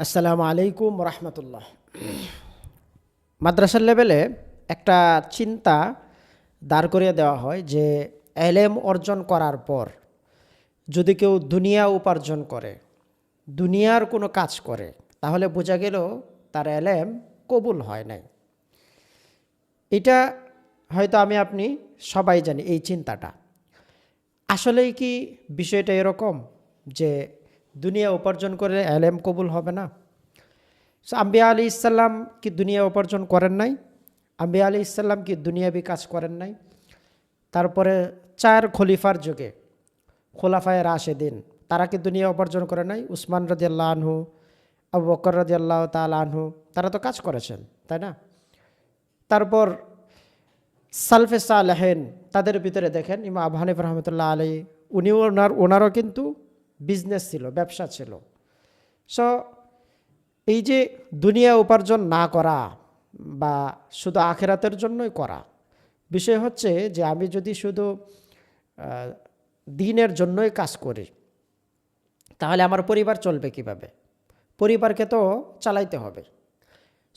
আসসালামু আলাইকুম রহমতুল্লাহ। মাদ্রাসার লেভেলে একটা চিন্তা দাঁড় করিয়ে দেওয়া হয় যে এলেম অর্জন করার পর যদি কেউ দুনিয়া উপার্জন করে, দুনিয়ার কোনো কাজ করে, তাহলে বোঝা গেল তার এলেম কবুল হয় নাই। এটা হয়তো আমি, আপনি সবাই জানি এই চিন্তাটা। আসলেই কি বিষয়টা এরকম যে দুনিয়া উপার্জন করে এলেম কবুল হবে না। সো আম্বিয়া আলী ইসাল্লাম কি দুনিয়া উপার্জন করেন নাই? আম্বিয়া আলী ইসাল্লাম কি দুনিয়াবি কাজ করেন নাই? তারপরে চার খলিফার যুগে খোলাফায় রাশেদিন, তারা কি দুনিয়া উপার্জন করে নাই? উসমান রাজিয়াল্লাহ আনহু, আবু বকর রাজিয়াল্লাহ তাল আনহু, তারা তো কাজ করেছেন, তাই না? তারপর সালফে সালেহেন, তাদের ভিতরে দেখেন ইমা আবু হানিফ রহমতুল্লাহ আলী উনিও ওনার, ওনারও কিন্তু বিজনেস ছিল, ব্যবসা ছিল। সো এই যে দুনিয়া উপার্জন না করা বা শুধু আখেরাতের জন্যই করা, বিষয় হচ্ছে যে আমি যদি শুধু দিনের জন্যই কাজ করি, তাহলে আমার পরিবার চলবে কীভাবে? পরিবারকে তো চালাইতে হবে।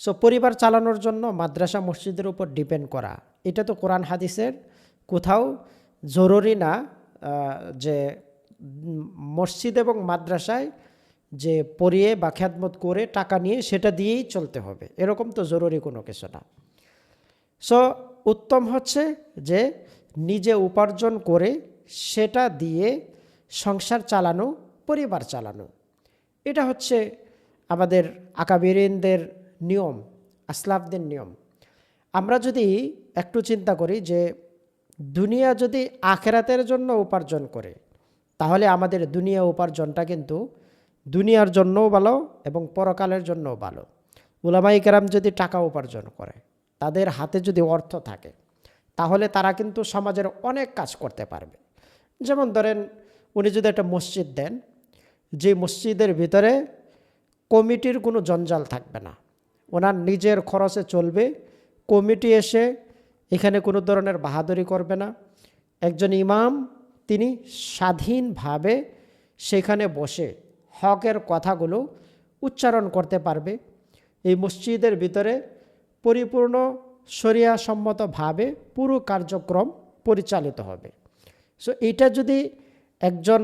সো পরিবার চালানোর জন্য মাদ্রাসা মসজিদের উপর ডিপেন্ড করা, এটা তো কোরআন হাদিসের কোথাও জরুরি না যে মসজিদ এবং মাদ্রাসায় যে পড়িয়ে বা খ্যাতমত করে টাকা নিয়ে সেটা দিয়েই চলতে হবে। এরকম তো জরুরি কোনো কিছু না। সো উত্তম হচ্ছে যে নিজে উপার্জন করে সেটা দিয়ে সংসার চালানো, পরিবার চালানো। এটা হচ্ছে আমাদের আকাবিরিনদের নিয়ম, আসলাফদের নিয়ম। আমরা যদি একটু চিন্তা করি যে দুনিয়া যদি আখেরাতের জন্য উপার্জন করে তাহলে আমাদের দুনিয়া উপার্জনটা কিন্তু দুনিয়ার জন্যও ভালো এবং পরকালের জন্যও ভালো। উলামাই কেরাম যদি টাকা উপার্জন করে, তাদের হাতে যদি অর্থ থাকে, তাহলে তারা কিন্তু সমাজের অনেক কাজ করতে পারবে। যেমন ধরেন, উনি যদি একটা মসজিদ দেন, যে মসজিদের ভিতরে কমিটির কোনো জঞ্জাল থাকবে না। ওনার নিজের খরচে চলবে, কমিটি এসে এখানে কোনো ধরনের বাহাদুরি করবে না। একজন ইমাম তিনি স্বাধীনভাবে সেখানে বসে হকের কথাগুলো উচ্চারণ করতে পারবে। এই মসজিদের ভিতরে পরিপূর্ণ শরিয়াসম্মতভাবে পুরো কার্যক্রম পরিচালিত হবে। সো এটা যদি একজন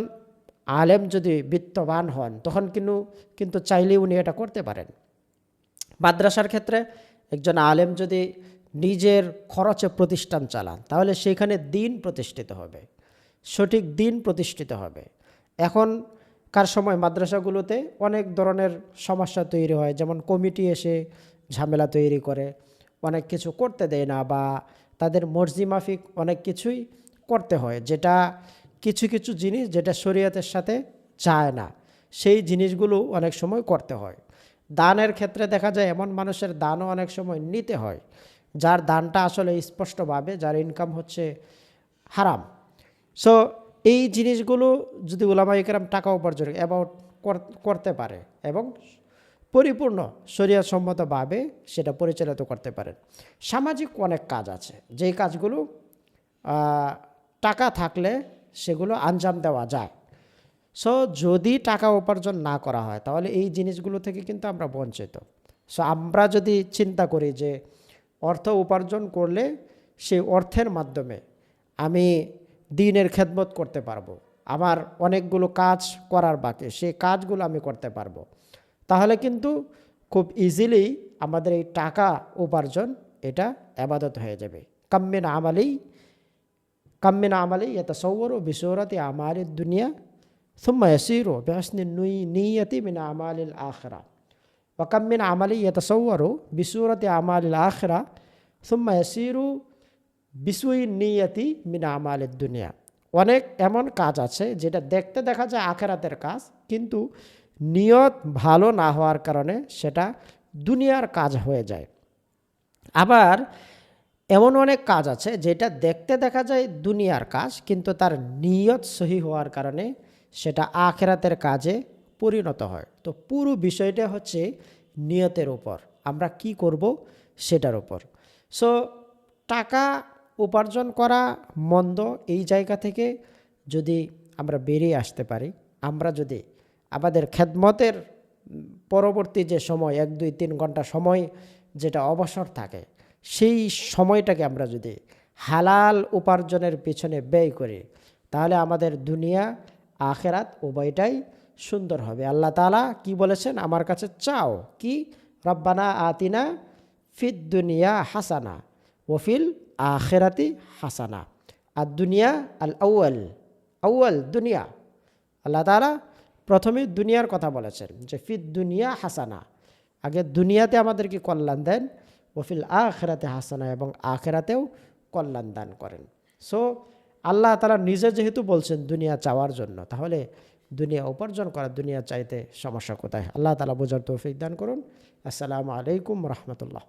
আলেম যদি বিত্তবান হন, তখন কিন্তু কিন্তু চাইলে উনি এটা করতে পারেন। মাদ্রাসার ক্ষেত্রে একজন আলেম যদি নিজের খরচে প্রতিষ্ঠান চালান, তাহলে সেখানে দিন প্রতিষ্ঠিত হবে। সঠিক দিন প্রতিষ্ঠিত হবে। এখনকার সময় মাদ্রাসাগুলোতে অনেক ধরনের সমস্যা তৈরি হয়, যেমন কমিটি এসে ঝামেলা তৈরি করে, অনেক কিছু করতে দেয় না বা তাদের মর্জি মাফিক অনেক কিছুই করতে হয়, যেটা কিছু কিছু জিনিস যেটা শরীয়তের সাথে চায় না, সেই জিনিসগুলো অনেক সময় করতে হয়। দানের ক্ষেত্রে দেখা যায় এমন মানুষের দানও অনেক সময় নিতে হয়, যার দানটা আসলে স্পষ্টভাবে, যার ইনকাম হচ্ছে হারাম। সো এই জিনিসগুলো যদি ওলামা ইকরাম টাকা উপার্জন অ্যাবাউট করতে পারে এবং পরিপূর্ণ শরীয়সম্মতভাবে সেটা পরিচালিত করতে পারেন। সামাজিক অনেক কাজ আছে, যেই কাজগুলো টাকা থাকলে সেগুলো আঞ্জাম দেওয়া যায়। সো যদি টাকা উপার্জন না করা হয়, তাহলে এই জিনিসগুলো থেকে কিন্তু আমরা বঞ্চিত। সো আমরা যদি চিন্তা করি যে অর্থ উপার্জন করলে সেই অর্থের মাধ্যমে আমি দিনের খেদমত করতে পারবো আমার অনেকগুলো কাজ করার বাকি সেই কাজগুলো আমি করতে পারবো তাহলে কিন্তু খুব ইজিলি আমাদের এই টাকা উপার্জন এটা আবাদত হয়ে যাবে কাম্মিন আমালেই কাম্মিন আমালে يتصور بصورة أعمال الدنيا ثم يسير بحسن النية من أعمال الآخرة وكم من عمل يتصور بصورة أعمال الآخرة ثم يسير বিসুই নিয়তি মিনা আমালের দুনিয়া। অনেক এমন কাজ আছে যেটা দেখতে দেখা যায় আখেরাতের কাজ, কিন্তু নিয়ত ভালো না হওয়ার কারণে সেটা দুনিয়ার কাজ হয়ে যায়। আবার এমন অনেক কাজ আছে যেটা দেখতে দেখা যায় দুনিয়ার কাজ, কিন্তু তার নিয়ত সহি হওয়ার কারণে সেটা আখেরাতের কাজে পরিণত হয়। তো পুরো বিষয়টা হচ্ছে নিয়তের উপর। আমরা কি করব? সেটার ওপর সো টাকা উপার্জন করা মন্দ এই জায়গা থেকে যদি আমরা বেরিয়ে আসতে পারি, আমরা যদি আমাদের খেদমতের পরবর্তী যে সময়, এক, দুই, তিন ঘণ্টা সময় যেটা অবসর থাকে, সেই সময়টাকে আমরা যদি হালাল উপার্জনের পিছনে ব্যয় করি, তাহলে আমাদের দুনিয়া, আখেরাত উভয়টাই সুন্দর হবে। আল্লাহ তালা কি বলেছেন? আমার কাছে চাও কি? রব্বানা আতিনা ফিদ দুনিয়া হাসানা ওফিল আখেরাতি হাসানা। আর দুনিয়া আল আউয়াল আউয়াল দুনিয়া। আল্লাহ তালা প্রথমে দুনিয়ার কথা বলেছেন যে ফিদ দুনিয়া হাসানা। আগে দুনিয়াতে আমাদেরকে কল্যাণ দেন ওফিল আখেরাতে হাসানা এবং আখেরাতেও কল্যাণ দান করেন। সো আল্লাহ তালা নিজে যেহেতু বলছেন দুনিয়া চাওয়ার জন্য, তাহলে দুনিয়া উপার্জন করা, দুনিয়া চাইতে সমস্যা কোথায়? আল্লাহ তালা বোঝার তৌফিক দান করুন। আসসালামু আলাইকুম রহমতুল্লাহ।